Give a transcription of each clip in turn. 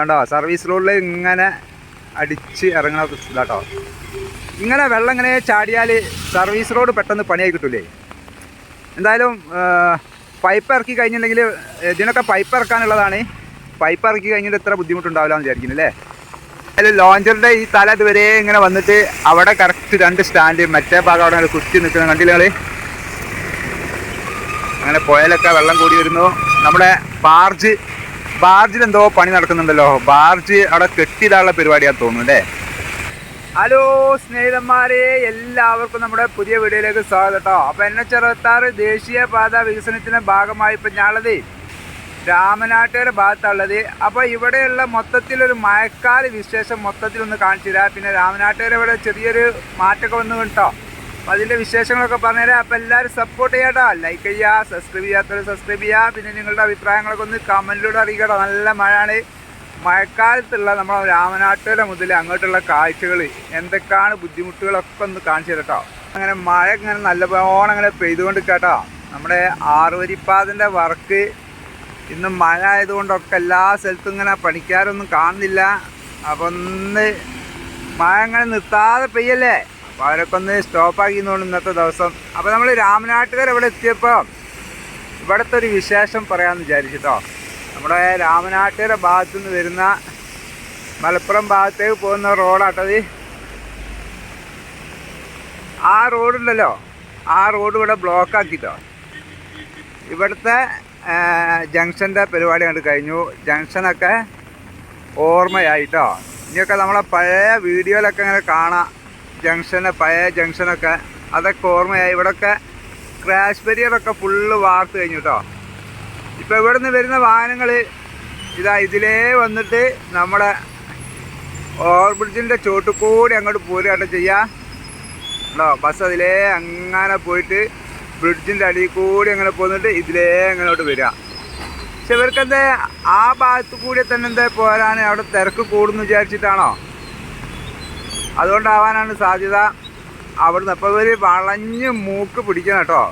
കണ്ടോ? സർവീസ് റോഡിൽ ഇങ്ങനെ അടിച്ച് ഇറങ്ങണ ഇതാട്ടോ ഇങ്ങനെ വെള്ളം ഇങ്ങനെ ചാടിയാൽ സർവീസ് റോഡ് പെട്ടെന്ന് പണിയായി കിട്ടൂലേ? എന്തായാലും പൈപ്പ് ഇറക്കി കഴിഞ്ഞിട്ടുണ്ടെങ്കിൽ ഇതിനൊക്കെ പൈപ്പ് ഇറക്കാനുള്ളതാണ്. പൈപ്പ് ഇറക്കി കഴിഞ്ഞിട്ട് എത്ര ബുദ്ധിമുട്ടുണ്ടാവില്ല വിചാരിക്കുന്നു അല്ലേ? അതിൽ ലോഞ്ചറിന്റെ ഈ തല ഇതുവരെ ഇങ്ങനെ വന്നിട്ട് അവിടെ കറക്റ്റ് രണ്ട് സ്റ്റാൻഡ് മറ്റേ ഭാഗം അവിടെ കുത്തി നിൽക്കുന്ന കണ്ടില്ല നിങ്ങൾ അങ്ങനെ പുഴയിലൊക്കെ വെള്ളം കൂടി വരുന്നു. നമ്മുടെ ബാർജ് ബാർജിൽ എന്തോ പണി നടക്കുന്നുണ്ടല്ലോ. ബാർജ് അവിടെ കെട്ടിയിടാനുള്ള പരിപാടിയാ തോന്നുന്നു അല്ലേ? ഹലോ സ്നേഹിതന്മാരെ എല്ലാവർക്കും നമ്മുടെ പുതിയ വീഡിയോയിലേക്ക് സ്വാഗതം കേട്ടോ. അപ്പോൾ എൻ എച്ച് അറുപത്താറ് ദേശീയപാത വികസനത്തിന്റെ ഭാഗമായി ഇപ്പം ഞാനുള്ളത് രാമനാട്ടുകാരുടെ ഭാഗത്തുള്ളത് അപ്പോൾ ഇവിടെയുള്ള മൊത്തത്തിലൊരു മഴക്കാല വിശേഷം മൊത്തത്തിൽ ഒന്ന് കാണിച്ചു തരാം പിന്നെ രാമനാട്ടുകാരെ ഇവിടെ ചെറിയൊരു മാറ്റമൊക്കെ വന്നു കേട്ടോ. അപ്പോൾ അതിന്റെ വിശേഷങ്ങളൊക്കെ പറഞ്ഞുതരാം. അപ്പോൾ എല്ലാവരും സപ്പോർട്ട് ചെയ്യാട്ടോ. ലൈക്ക് ചെയ്യുക സബ്സ്ക്രൈബ് ചെയ്യാത്തവർ സബ്സ്ക്രൈബ് ചെയ്യുക പിന്നെ നിങ്ങളുടെ അഭിപ്രായങ്ങളൊക്കെ ഒന്ന് കമന്റിലൂടെ അറിയിക്കട്ടോ. നല്ല മഴയാണ്. മഴക്കാലത്തുള്ള നമ്മുടെ രാമനാട്ടുകര മുതൽ അങ്ങോട്ടുള്ള കാഴ്ചകൾ എന്തൊക്കെയാണ് ബുദ്ധിമുട്ടുകളൊക്കെ ഒന്ന് കാണിച്ചു തരട്ടോ. അങ്ങനെ മഴ ഇങ്ങനെ നല്ലപോലെ അങ്ങനെ പെയ്തുകൊണ്ട് കേട്ടോ നമ്മുടെ ആറുവരിപ്പാതിന്റെ വർക്ക് ഇന്ന് മഴ ആയതുകൊണ്ടൊക്കെ എല്ലാ സ്ഥലത്തും ഇങ്ങനെ പണിക്കാരൊന്നും കാണുന്നില്ല. അപ്പം ഒന്ന് മഴ അങ്ങനെ നിർത്താതെ പെയ്യല്ലേ? അപ്പോൾ അവരൊക്കെ ഒന്ന് സ്റ്റോപ്പാക്കി തോന്നുന്നു ഇന്നത്തെ ദിവസം. അപ്പോൾ നമ്മൾ രാമനാട്ടുകാർ ഇവിടെ എത്തിയപ്പോൾ ഇവിടുത്തെ ഒരു വിശേഷം പറയാമെന്ന് വിചാരിച്ചിട്ടോ. നമ്മുടെ രാമനാട്ടുകര ഭാഗത്തു നിന്ന് വരുന്ന മലപ്പുറം ഭാഗത്തേക്ക് പോകുന്ന റോഡാട്ടത് ആ റോഡുണ്ടല്ലോ ആ റോഡ് ഇവിടെ ബ്ലോക്ക് ആക്കിട്ടോ. ഇവിടുത്തെ ജംഗ്ഷന്റെ പരിപാടി കണ്ട് കഴിഞ്ഞു. ജംഗ്ഷനൊക്കെ ഓർമ്മയായിട്ടോ. ഇനിയൊക്കെ നമ്മളെ പഴയ വീഡിയോയിലൊക്കെ ഇങ്ങനെ കാണാം. ജംഗ്ഷന് പഴയ ജംഗ്ഷനൊക്കെ അതൊക്കെ ഓർമ്മയായി. ഇവിടെയൊക്കെ ക്രാഷ് ബരിയറൊക്കെ ഫുള്ള് വാർത്ത് കഴിഞ്ഞു കേട്ടോ ഇപ്പോൾ ഇവിടെ നിന്ന് വരുന്ന വാഹനങ്ങൾ ഇതാ ഇതിലേ വന്നിട്ട് നമ്മുടെ ഓവർബ്രിഡ്ജിന്റെ ചോട്ട് കൂടി അങ്ങോട്ട് പോരുകയാട്ടോ ചെയ്യുക ഉണ്ടോ ബസ് അതിലേ അങ്ങനെ പോയിട്ട് ബ്രിഡ്ജിന്റെ അടിയിൽ കൂടി അങ്ങനെ പോന്നിട്ട് ഇതിലേ അങ്ങോട്ട് വരിക. പക്ഷെ ഇവർക്കെന്താ ആ ഭാഗത്ത് കൂടി തന്നെ എന്താ പോരാൻ അവിടെ തിരക്ക് കൂടുന്നു വിചാരിച്ചിട്ടാണോ? അതുകൊണ്ടാവാനാണ് സാധ്യത. അവിടുന്ന് അപ്പോൾ ഇവർ വളഞ്ഞ് മൂക്ക് പിടിക്കണം കേട്ടോ.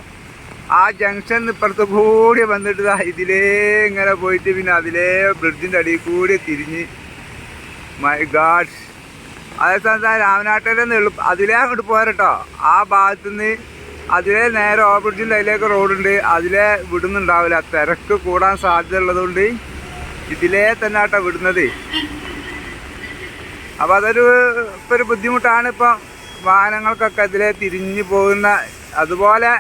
ആ ജംഗ്ഷൻ ഇപ്പുറത്ത് കൂടി വന്നിട്ട് ഇതിലേ ഇങ്ങനെ പോയിട്ട് പിന്നെ അതിലേ ബ്രിഡ്ജിന്റെ അടിയിൽ കൂടി തിരിഞ്ഞ്. മൈ ഗാഡ് അതേ സ്ഥാനത്ത് ആ എളുപ്പം അതിലേ അങ്ങോട്ട് പോരട്ടോ ആ ഭാഗത്തുനിന്ന് അതിലേ നേരെ ഓവർ ബ്രിഡ്ജിന്റെ അതിലേക്ക് റോഡുണ്ട് അതിലേ വിടുന്നുണ്ടാവില്ല. തിരക്ക് കൂടാൻ സാധ്യത ഉള്ളതുകൊണ്ട് ഇതിലേ തന്നെ ആട്ടോ വിടുന്നത്. അപ്പോൾ അതൊരു ഇപ്പം ഒരു ബുദ്ധിമുട്ടാണ് ഇപ്പം വാഹനങ്ങൾക്കൊക്കെ അതിലെ തിരിഞ്ഞു പോകുന്ന അതുപോലെ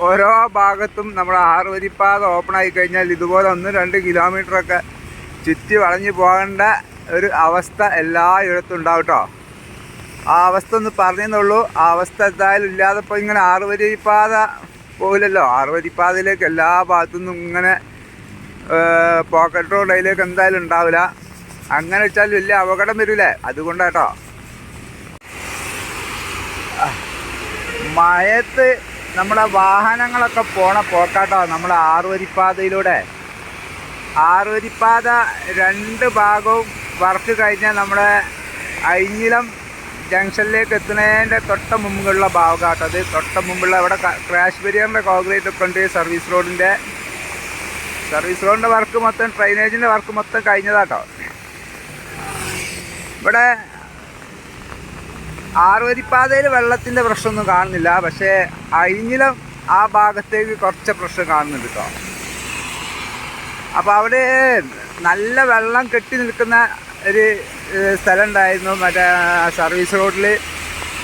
ഓരോ ഭാഗത്തും നമ്മൾ ആറ് വരിപ്പാത ഓപ്പൺ ആയി കഴിഞ്ഞാൽ ഇതുപോലെ ഒന്ന് രണ്ട് കിലോമീറ്ററൊക്കെ ചുറ്റി വളഞ്ഞു പോകേണ്ട ഒരു അവസ്ഥ എല്ലായിടത്തും ഉണ്ടാവും കേട്ടോ ആ അവസ്ഥ ഒന്ന് പറഞ്ഞെന്നുള്ളൂ ആ അവസ്ഥ എന്തായാലും ഇല്ലാതെ ഇപ്പോൾ ഇങ്ങനെ ആറ് വരിപ്പാത പോകില്ലല്ലോ ആറ് വരിപ്പാതയിലേക്ക് എല്ലാ ഭാഗത്തുനിന്നും ഇങ്ങനെ പോക്കറ്റ് റോഡ് എന്തായാലും ഉണ്ടാവില്ല. അങ്ങനെ വെച്ചാൽ വലിയ അപകടം വരില്ലേ അതുകൊണ്ടാട്ടോ. മഴയത്ത് നമ്മുടെ വാഹനങ്ങളൊക്കെ പോണ പോക്കാട്ടോ നമ്മുടെ ആറുവരിപ്പാതയിലൂടെ. ആറുവരിപ്പാത രണ്ട് ഭാഗവും വർക്ക് കഴിഞ്ഞാൽ നമ്മുടെ അഴിഞ്ഞിലം ജംഗ്ഷനിലേക്ക് എത്തുന്നതിന്റെ തൊട്ട മുമ്പുള്ള ഭാഗമാട്ടോ അത്. തൊട്ട മുമ്പുള്ള അവിടെ ക്രാഷ് ബരിയറിന്റെ കോൺക്രീറ്റ് ഒക്കെ ഉണ്ട് സർവീസ് റോഡിന്റെ സർവീസ് റോഡിന്റെ വർക്ക് മൊത്തം ഡ്രൈനേജിന്റെ വർക്ക് മൊത്തം കഴിഞ്ഞതാട്ടോ. ഇവിടെ ആറുവരിപ്പാതയിൽ വെള്ളത്തിന്റെ പ്രശ്നമൊന്നും കാണുന്നില്ല പക്ഷേ അഴിഞ്ഞിലം ആ ഭാഗത്തേക്ക് കുറച്ച് പ്രശ്നം കാണുന്നുണ്ട് കേട്ടോ. അപ്പോൾ അവിടെ നല്ല വെള്ളം കെട്ടി നിൽക്കുന്ന ഒരു സ്ഥലം ഉണ്ടായിരുന്നു മറ്റേ സർവീസ് റോഡിൽ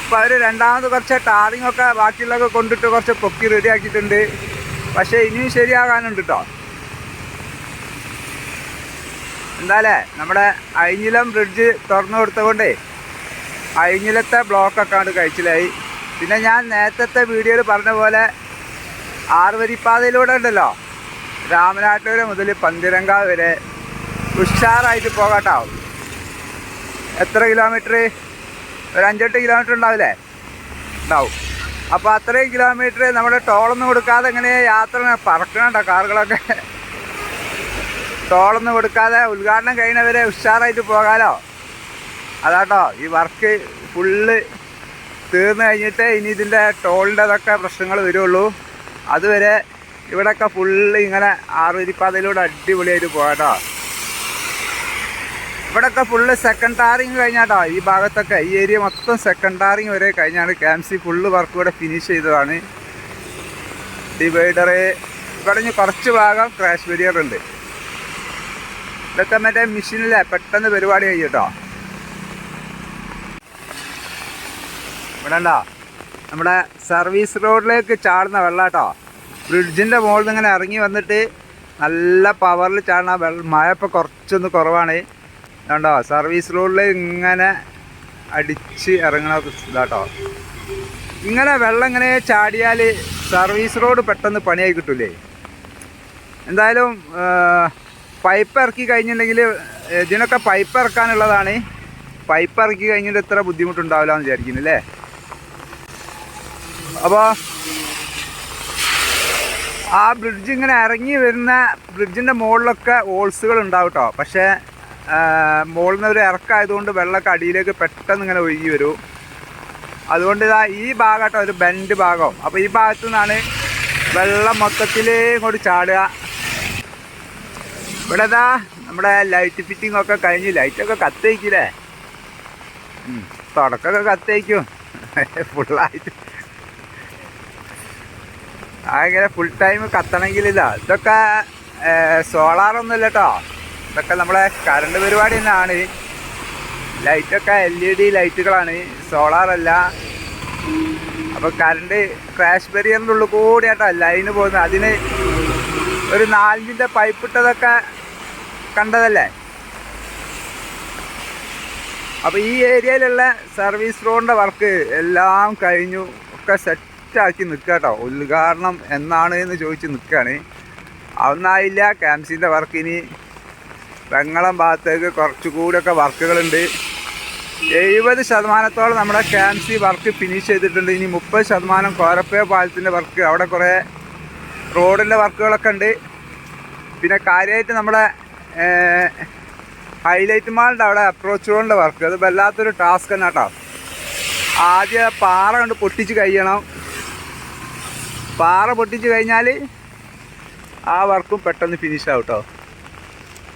അപ്പോൾ അവർ രണ്ടാമത് കുറച്ച് ടാറിങ്ങൊക്കെ ബാക്കിയുള്ളതൊക്കെ കൊണ്ടിട്ട് കുറച്ച് പൊക്കി റെഡിയാക്കിയിട്ടുണ്ട് പക്ഷേ ഇനിയും ശരിയാകാനുണ്ട് കേട്ടോ. എന്തായാലേ നമ്മുടെ അഴിഞ്ഞിലം ബ്രിഡ്ജ് തുറന്നു കൊടുത്തുകൊണ്ടേ അഴിഞ്ഞിലത്തെ ബ്ലോക്കൊക്കെ അങ്ങോട്ട് കഴിച്ചിലായി. പിന്നെ ഞാൻ നേരത്തെ വീഡിയോയിൽ പറഞ്ഞ പോലെ ആറുവരിപ്പാതയിലൂടെ ഉണ്ടല്ലോ. രാമനാട്ടൂര് മുതൽ പന്തിരങ്ക വരെ. ഉഷാറായിട്ട് പോകാട്ടോ. എത്ര കിലോമീറ്റർ ഒരു അഞ്ചെട്ട് കിലോമീറ്റർ ഉണ്ടാവില്ലേ? ഉണ്ടാവും. അപ്പോൾ അത്രയും കിലോമീറ്റർ നമ്മുടെ ടോളൊന്നും കൊടുക്കാതെ എങ്ങനെ യാത്ര പറക്കണട്ടോ കാറുകളൊക്കെ? ടോളൊന്നും കൊടുക്കാതെ ഉദ്ഘാടനം കഴിഞ്ഞവരെ ഉഷാറായിട്ട് പോകാലോ? അതാട്ടോ ഈ വർക്ക് ഫുള്ള് തീർന്നു കഴിഞ്ഞിട്ട് ഇനി ഇതിന്റെ ടോളിന്റെതൊക്കെ പ്രശ്നങ്ങൾ വരുള്ളൂ. അതുവരെ ഇവിടെയൊക്കെ ഫുള്ള് ഇങ്ങനെ ആറുവരിപ്പാതയിലൂടെ അടിപൊളിയായിട്ട് പോകാട്ടോ. ഇവിടെയൊക്കെ ഫുള്ള് സെക്കൻഡ് ടാറിങ് കഴിഞ്ഞാട്ടോ ഈ ഭാഗത്തൊക്കെ. ഈ ഏരിയ മൊത്തം സെക്കൻഡ് ടാറിങ് വരെ കഴിഞ്ഞാണ് ക്യാംസി ഫുള്ള് വർക്ക് ഇവിടെ ഫിനിഷ് ചെയ്തതാണ്. ഡിവൈഡർ ഇവിടെ കുറച്ച് ഭാഗം ക്രാഷ് ബരിയർ ഉണ്ട്. ഇതൊക്കെ മറ്റേ മെഷീനിലെ പെട്ടെന്ന് പരിപാടി കഴിയട്ടോ ഇവിടെ ഉണ്ടോ നമ്മുടെ സർവീസ് റോഡിലേക്ക് ചാടുന്ന വെള്ളം കേട്ടോ ബ്രിഡ്ജിന്റെ മുകളിൽ നിന്ന് ഇങ്ങനെ ഇറങ്ങി വന്നിട്ട് നല്ല പവറിൽ ചാടുന്ന വെള്ളം. മഴ കുറച്ചൊന്ന് കുറവാണ്. കണ്ടോ സർവീസ് റോഡിൽ ഇങ്ങനെ അടിച്ച് ഇറങ്ങണ ഇതാട്ടോ. ഇങ്ങനെ വെള്ളം ഇങ്ങനെ ചാടിയാൽ സർവീസ് റോഡ് പെട്ടെന്ന് പണിയായി കിട്ടൂലേ? എന്തായാലും പൈപ്പ് ഇറക്കി കഴിഞ്ഞിട്ടുണ്ടെങ്കിൽ ഇതിനൊക്കെ പൈപ്പ് ഇറക്കാനുള്ളതാണ്. പൈപ്പ് ഇറക്കി കഴിഞ്ഞിട്ട് ഇത്ര ബുദ്ധിമുട്ടുണ്ടാവില്ല എന്ന് വിചാരിക്കുന്നു അല്ലേ? അപ്പോൾ ആ ബ്രിഡ്ജ് ഇങ്ങനെ ഇറങ്ങി വരുന്ന ബ്രിഡ്ജിന്റെ മുകളിലൊക്കെ ഓൾസുകൾ ഉണ്ടാവും കേട്ടോ പക്ഷേ മുകളിൽ നിന്ന് ഒരു ഇറക്കമായതുകൊണ്ട് വെള്ളമൊക്കെ അടിയിലേക്ക് പെട്ടെന്ന് ഇങ്ങനെ ഒഴുകി വരും. അതുകൊണ്ട് ഇതാ ഈ ഭാഗം കേട്ടോ ഒരു ബെൻഡ് ഭാഗം. അപ്പോൾ ഈ ഭാഗത്തു നിന്നാണ് വെള്ളം മൊത്തത്തിൽ ഇങ്ങോട്ട് ചാടുക. ഇവിടെ ഇതാ നമ്മുടെ ലൈറ്റ് ഫിറ്റിംഗ് ഒക്കെ കഴിഞ്ഞ് ലൈറ്റൊക്കെ കത്തയിക്കില്ലേ തുടക്കമൊക്കെ കത്തയിക്കും ഫുള്ളായിട്ട് അങ്ങനെ ഫുൾ ടൈം കത്തണമെങ്കിൽ ഇല്ല ഇതൊക്കെ സോളാറൊന്നും ഇല്ല കേട്ടോ ഇതൊക്കെ നമ്മളെ കറണ്ട് പരിപാടി തന്നെയാണ്. ലൈറ്റൊക്കെ എൽ ഇ ഡി ലൈറ്റുകളാണ് സോളാറല്ല അപ്പോൾ കറണ്ട് ക്രാഷ് ബെറിയറിന്റെ ഉള്ളിൽ കൂടി കേട്ടോ ലൈന് പോകുന്നത്. അതിന് ഒരു നാലിഞ്ചിന്റെ പൈപ്പ് ഇട്ടതൊക്കെ കണ്ടതല്ലേ? അപ്പോൾ ഈ ഏരിയയിലുള്ള സർവീസ് റോഡിന്റെ വർക്ക് എല്ലാം കഴിഞ്ഞു. ഒക്കെ സെറ്റാക്കി നിൽക്കുക കേട്ടോ ഉദ്ഘാടനം എന്നാണ് എന്ന് ചോദിച്ച് നിൽക്കുകയാണ് അതൊന്നായില്ല ക്യാംസിന്റെ വർക്ക് ഇനി വെങ്ങളം ഭാഗത്തേക്ക് കുറച്ചുകൂടിയൊക്കെ വർക്കുകളുണ്ട്. എഴുപത് ശതമാനത്തോളം നമ്മുടെ ക്യാംസി വർക്ക് ഫിനിഷ് ചെയ്തിട്ടുണ്ട്. ഇനി മുപ്പത് ശതമാനം കോരപ്പയ പാലത്തിന്റെ വർക്ക് അവിടെ കുറേ റോഡിന്റെ വർക്കുകളൊക്കെ ഉണ്ട്. പിന്നെ കാര്യമായിട്ട് നമ്മുടെ ഹൈലൈറ്റ് മാളിന്റെ അവിടെ അപ്രോച്ച് റോഡിന്റെ വർക്ക് അത് വല്ലാത്തൊരു ടാസ്ക് തന്നെ കേട്ടോ ആദ്യം പാറ കൊണ്ട് പൊട്ടിച്ച് കഴിയണം. പാറ പൊട്ടിച്ച് കഴിഞ്ഞാൽ ആ വർക്കും പെട്ടെന്ന് ഫിനിഷ് ആവും കേട്ടോ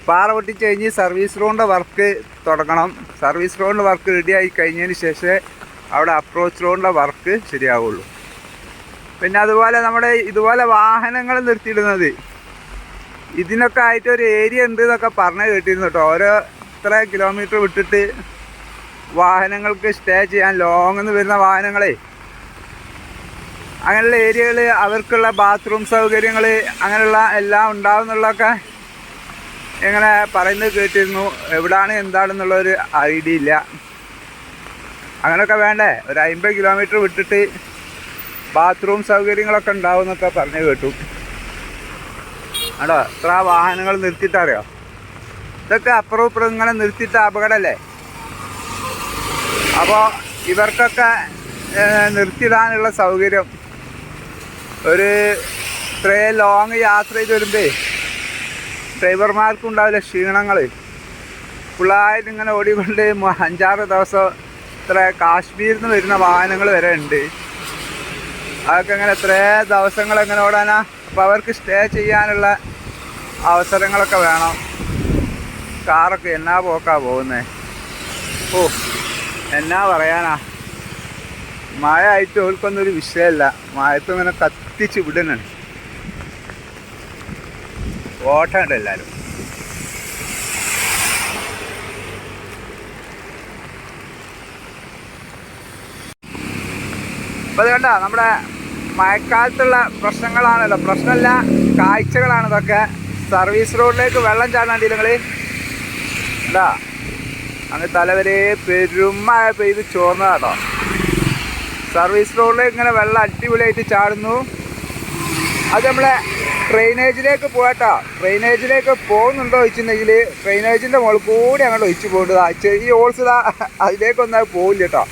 പാറ പൊട്ടിച്ച് കഴിഞ്ഞ് സർവീസ് റോഡിന്റെ വർക്ക് തുടങ്ങണം. സർവീസ് റോഡിന്റെ വർക്ക് റെഡി ആയി കഴിഞ്ഞതിന് ശേഷമേ അവിടെ അപ്രോച്ച് റോഡിന്റെ വർക്ക് ശരിയാവുള്ളൂ. പിന്നെ അതുപോലെ നമ്മുടെ ഇതുപോലെ വാഹനങ്ങൾ നിർത്തിയിടുന്നത്. ഇതിനൊക്കെ ആയിട്ട് ഒരു ഏരിയ ഉണ്ട് എന്നൊക്കെ പറഞ്ഞു കേട്ടിരുന്നു കേട്ടോ. ഓരോ ഇത്ര കിലോമീറ്റർ വിട്ടിട്ട് വാഹനങ്ങൾക്ക് സ്റ്റേ ചെയ്യാൻ ലോങ് നിന്ന് വരുന്ന വാഹനങ്ങളെ. അങ്ങനെയുള്ള ഏരിയകൾ അവർക്കുള്ള ബാത്റൂം സൗകര്യങ്ങൾ അങ്ങനെയുള്ള എല്ലാം ഉണ്ടാവുന്നുള്ളതൊക്കെ ഇങ്ങനെ പറയുന്നത് കേട്ടിരുന്നു. എവിടാണ് എന്താണെന്നുള്ള ഒരു ഐഡിയ ഇല്ല. അങ്ങനെയൊക്കെ വേണ്ടേ? ഒരു അമ്പത് കിലോമീറ്റർ വിട്ടിട്ട് ബാത്റൂം സൗകര്യങ്ങളൊക്കെ ഉണ്ടാവും എന്നൊക്കെ പറഞ്ഞു കേട്ടു. ആടോ എത്ര വാഹനങ്ങൾ നിർത്തിയിട്ടറിയോ? ഇതൊക്കെ അപ്പുറം ഇപ്പുറം ഇങ്ങനെ നിർത്തിയിട്ട അപകടമല്ലേ അപ്പോൾ ഇവർക്കൊക്കെ നിർത്തിയിടാനുള്ള സൗകര്യം. ഒരു ഇത്രയും ലോങ് യാത്ര ചെയ്ത് വരുമ്പേ ഡ്രൈവർമാർക്കും ഉണ്ടാവില്ല ക്ഷീണങ്ങൾ ഫുള്ളായിട്ട് ഇങ്ങനെ ഓടിക്കൊണ്ട് അഞ്ചാറ് ദിവസം ഇത്ര കാശ്മീരിൽ നിന്ന് വരുന്ന വാഹനങ്ങൾ വരെ ഉണ്ട്. അതൊക്കെ ഇങ്ങനെ എത്ര ദിവസങ്ങൾ എങ്ങനെ ഓടാനാ? അപ്പോൾ അവർക്ക് സ്റ്റേ ചെയ്യാനുള്ള അവസരങ്ങളൊക്കെ വേണം. കാറൊക്കെ എന്നാ പോക്കാ പോകുന്നേ? ഓ എന്നാ പറയാനാ? മഴ ആയിട്ട് ഓൽക്കൊന്നും ഒരു വിഷയമല്ല മഴത്ത് ഇങ്ങനെ കത്തിച്ച് വിടുന്നുണ്ട് ഓട്ടമുണ്ട് എല്ലാവരും അപ്പൊ അത് കണ്ട നമ്മുടെ മഴക്കാലത്തുള്ള പ്രശ്നങ്ങളാണല്ലോ. പ്രശ്നമല്ല കാഴ്ചകളാണ് ഇതൊക്കെ. സർവീസ് റോഡിലേക്ക് വെള്ളം ചാടാണ്ടി നിങ്ങൾ എന്താ അങ്ങ് തലവരെ പെരുമഴ പെയ്ത് ചോർന്നതാട്ടോ സർവീസ് റോഡിലേക്ക് ഇങ്ങനെ വെള്ളം അടിപൊളിയായിട്ട് ചാടുന്നു. അത് നമ്മളെ ഡ്രെയിനേജിലേക്ക് പോകട്ടോ ഡ്രെയിനേജിലേക്ക് പോകുന്നുണ്ടോ വെച്ചിട്ടുണ്ടെങ്കിൽ ഡ്രെയിനേജിന്റെ മുകളിൽ കൂടി അങ്ങോട്ട് ഒഴിച്ചു പോകേണ്ടതാ. ചെറിയ ഹോൾസ് അതിലേക്കൊന്നും അത് പോകില്ല കേട്ടോ.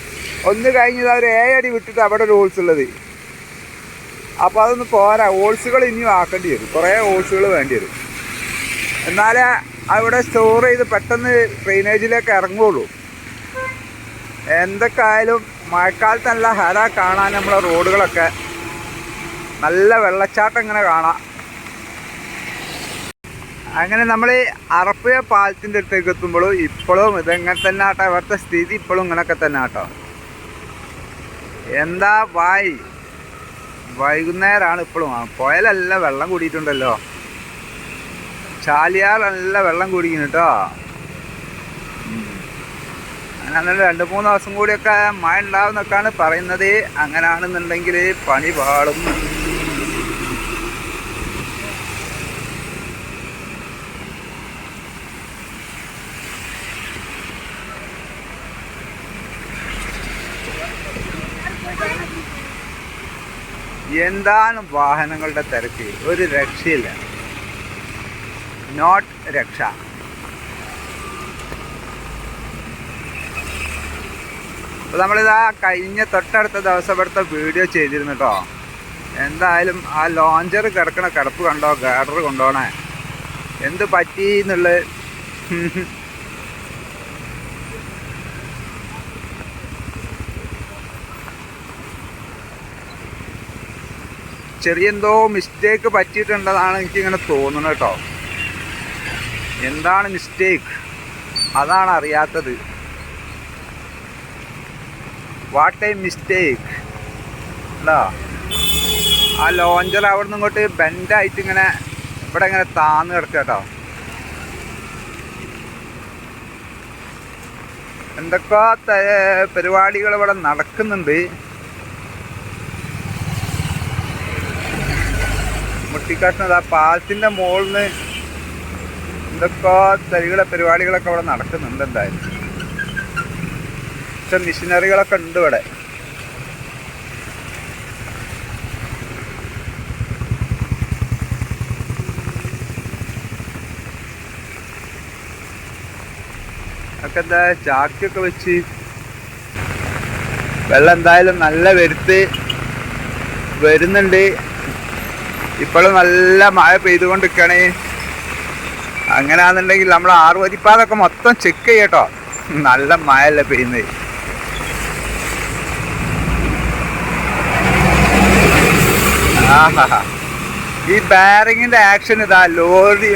ഒന്ന് കഴിഞ്ഞത് അവർ ഏഴടി വിട്ടിട്ട് അവിടെ ഒരു ഹോൾസ് ഉള്ളത്. അപ്പോൾ അതൊന്ന് പോരാ. ഹോൾസുകൾ ഇനിയും ആക്കേണ്ടി വരും. കുറേ ഹോൾസുകൾ വേണ്ടി വരും. എന്നാലേ അവിടെ സ്റ്റോർ ചെയ്ത് പെട്ടെന്ന് ഡ്രെയിനേജിലേക്ക് ഇറങ്ങുള്ളൂ. എന്തൊക്കെയായാലും മഴക്കാലത്ത് നല്ല ഹര കാണാൻ നമ്മളെ റോഡുകളൊക്കെ. നല്ല വെള്ളച്ചാട്ടം ഇങ്ങനെ കാണാം. അങ്ങനെ നമ്മൾ അറപ്പുഴ പാലത്തിന്റെ അടുത്തേക്ക് എത്തുമ്പോഴും ഇപ്പോഴും ഇതെങ്ങനെ തന്നെ ആട്ടോ ഇവിടുത്തെ സ്ഥിതി ഇപ്പോഴും ഇങ്ങനെയൊക്കെ തന്നെ ആട്ടോ എന്താ വായി? വൈകുന്നേരമാണ് ഇപ്പോഴും പുഴയിലല്ല വെള്ളം കൂടിയിട്ടുണ്ടല്ലോ. ചാലിയാർ നല്ല വെള്ളം കുടിക്കുന്നു കേട്ടോ അങ്ങനെ രണ്ട് മൂന്ന് ദിവസം കൂടിയൊക്കെ മഴ ഉണ്ടാവുന്നൊക്കെയാണ് പറയുന്നത്. അങ്ങനെയാണെന്നുണ്ടെങ്കിൽ പണി പാടും എന്താണ് വാഹനങ്ങളുടെ തിരക്ക് ഒരു രക്ഷയില്ല. നോട്ട് രക്ഷ. അപ്പോൾ നമ്മളിതാ കഴിഞ്ഞ തൊട്ടടുത്ത ദിവസം ഇവിടുത്തെ വീഡിയോ ചെയ്തിരുന്നു കേട്ടോ എന്തായാലും ആ ലോഞ്ചർ കിടക്കണ കിടപ്പ് കണ്ടോ ഗാഡർ കൊണ്ടോണേ. എന്ത് പറ്റി എന്നുള്ളത്? ചെറിയ എന്തോ മിസ്റ്റേക്ക് പറ്റിയിട്ടുണ്ടെന്നാണ് എനിക്കിങ്ങനെ തോന്നുന്നത് കേട്ടോ. എന്താണ് മിസ്റ്റേക്ക് അതാണ് അറിയാത്തത്. വാട്ട് എ മിസ്റ്റേക്ക് അല്ലോ ആ ലോഞ്ചർ അവിടെ നിന്ന് ഇങ്ങോട്ട് ബെൻഡായിട്ട് ഇങ്ങനെ ഇവിടെ ഇങ്ങനെ താന്ന് കിടക്കുക കേട്ടോ. എന്തൊക്കെ പരിപാടികൾ ഇവിടെ നടക്കുന്നുണ്ട്. മുട്ടിക്കാട്ടിനത് ആ പാലത്തിന്റെ മുകളിൽ നിന്ന് എന്തൊക്കെ തരികളെ പരിപാടികളൊക്കെ അവിടെ നടക്കുന്നുണ്ട് എന്തായാലും. പക്ഷെ മിഷനറികളൊക്കെ ഉണ്ട് ഇവിടെ. ഒക്കെ എന്താ ചാക്കൊക്കെ വെച്ച് വെള്ളം എന്തായാലും നല്ല വരുത്ത് വരുന്നുണ്ട്. ഇപ്പോഴും നല്ല മഴ പെയ്തുകൊണ്ടിരിക്കണേ അങ്ങനെയാണെന്നുണ്ടെങ്കിൽ നമ്മൾ ആറുവരിപ്പാതൊക്കെ മൊത്തം ചെക്ക് ചെയ്യട്ടോ. നല്ല മഴയല്ലേ പെയ്യുന്നത് ആഹാ. ഈ ബാരിങ്ങിന്റെ ആക്ഷൻ ഇതാ ലോറി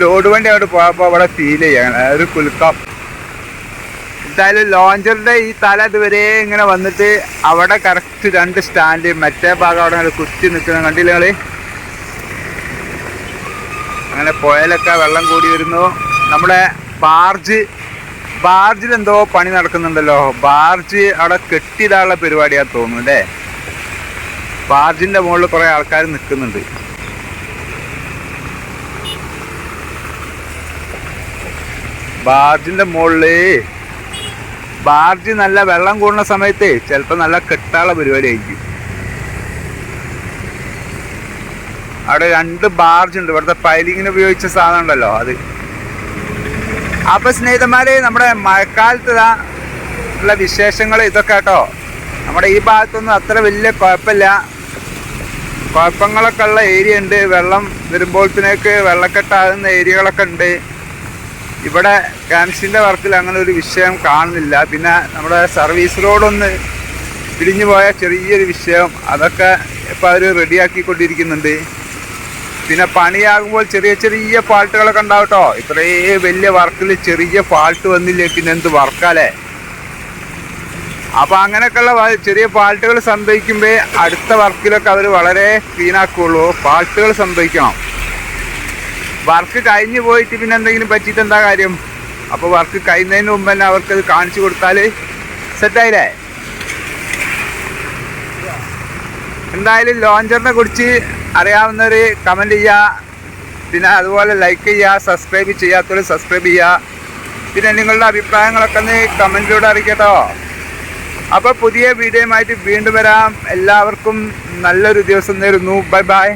ലോഡ് വണ്ടി അവിടെ പോയപ്പോ അവിടെ ഫീൽ ചെയ്യണം. ഒരു കുലുക്കം. എന്തായാലും ലോഞ്ചറിന്റെ ഈ തല ഇതുവരെ ഇങ്ങനെ വന്നിട്ട് അവിടെ കറക്റ്റ് രണ്ട് സ്റ്റാൻഡ് മറ്റേ ഭാഗം അവിടെ ഇങ്ങനെ കുത്തി നിൽക്കുന്ന കണ്ടില്ല നിങ്ങൾ? അങ്ങനെ പുഴയിലൊക്കെ വെള്ളം കൂടി വരുന്നു. നമ്മുടെ ബാർജ് ബാർജിൽ എന്തോ പണി നടക്കുന്നുണ്ടല്ലോ. ബാർജ് അവിടെ കെട്ടിയിടാനുള്ള പരിപാടിയാ തോന്നുന്നു അല്ലേ? ബാർജിന്റെ മുകളിൽ കുറെ ആൾക്കാർ നിൽക്കുന്നുണ്ട്. ബാർജിന്റെ മുകളിൽ ബാർജ് നല്ല വെള്ളം കൂടുന്ന സമയത്ത് ചിലപ്പോൾ നല്ല കെട്ടാള പരിപാടി ആയിരിക്കും അവിടെ രണ്ട് ബാർജ് ഉണ്ട്. ഇവിടുത്തെ പൈലിങ്ങിന് ഉപയോഗിച്ച സാധനം ഉണ്ടല്ലോ അത്. അപ്പൊ സ്നേഹിതന്മാരെ നമ്മുടെ മഴക്കാലത്ത് ഉള്ള വിശേഷങ്ങൾ ഇതൊക്കെ കേട്ടോ. നമ്മുടെ ഈ ഭാഗത്തൊന്നും അത്ര വലിയ കുഴപ്പമില്ല. കുഴപ്പങ്ങളൊക്കെ ഉള്ള ഏരിയ ഉണ്ട്. വെള്ളം വരുമ്പോഴത്തേക്ക് വെള്ളക്കെട്ടാകുന്ന ഏരിയകളൊക്കെ ഉണ്ട്. ഇവിടെ കാൻസിന്റെ വർക്കിൽ അങ്ങനെ ഒരു വിഷയം കാണുന്നില്ല. പിന്നെ നമ്മുടെ സർവീസ് റോഡൊന്ന് പിരിഞ്ഞു പോയ ചെറിയൊരു വിഷയം. അതൊക്കെ ഇപ്പോൾ അവർ റെഡിയാക്കിക്കൊണ്ടിരിക്കുന്നുണ്ട് പിന്നെ പണിയാകുമ്പോൾ ചെറിയ ചെറിയ ഫാൾട്ടുകളൊക്കെ ഉണ്ടാവും കേട്ടോ ഇത്രയും വലിയ വർക്കിൽ ചെറിയ ഫാൾട്ട് വന്നില്ലേ പിന്നെ എന്ത് വർക്കാലേ അപ്പോൾ അങ്ങനെയൊക്കെയുള്ള ചെറിയ ഫാൾട്ടുകൾ സംഭവിക്കുമ്പോൾ അടുത്ത വർക്കിലൊക്കെ അവർ വളരെ ക്ലീനാക്കുള്ളൂ ഫാൾട്ടുകൾ സംഭവിക്കണം. വർക്ക് കഴിഞ്ഞു പോയിട്ട് പിന്നെ എന്തെങ്കിലും പറ്റിയിട്ട് എന്താ കാര്യം? അപ്പോൾ വർക്ക് കഴിയുന്നതിന് മുമ്പ് തന്നെ അത് കാണിച്ചു കൊടുത്താൽ സെറ്റായില്ലേ? എന്തായാലും ലോഞ്ചറിനെ കുറിച്ച് അറിയാവുന്നവർ കമന്റ് ചെയ്യുക പിന്നെ അതുപോലെ ലൈക്ക് ചെയ്യുക സബ്സ്ക്രൈബ് ചെയ്യാത്തവർ സബ്സ്ക്രൈബ് ചെയ്യുക പിന്നെ നിങ്ങളുടെ അഭിപ്രായങ്ങളൊക്കെ ഒന്ന് കമന്റിലൂടെ അറിയിക്കട്ടോ അപ്പോൾ പുതിയ വീഡിയോയുമായിട്ട് വീണ്ടും വരാം. എല്ലാവർക്കും നല്ലൊരു ദിവസം നേരുന്നു ബൈ ബൈ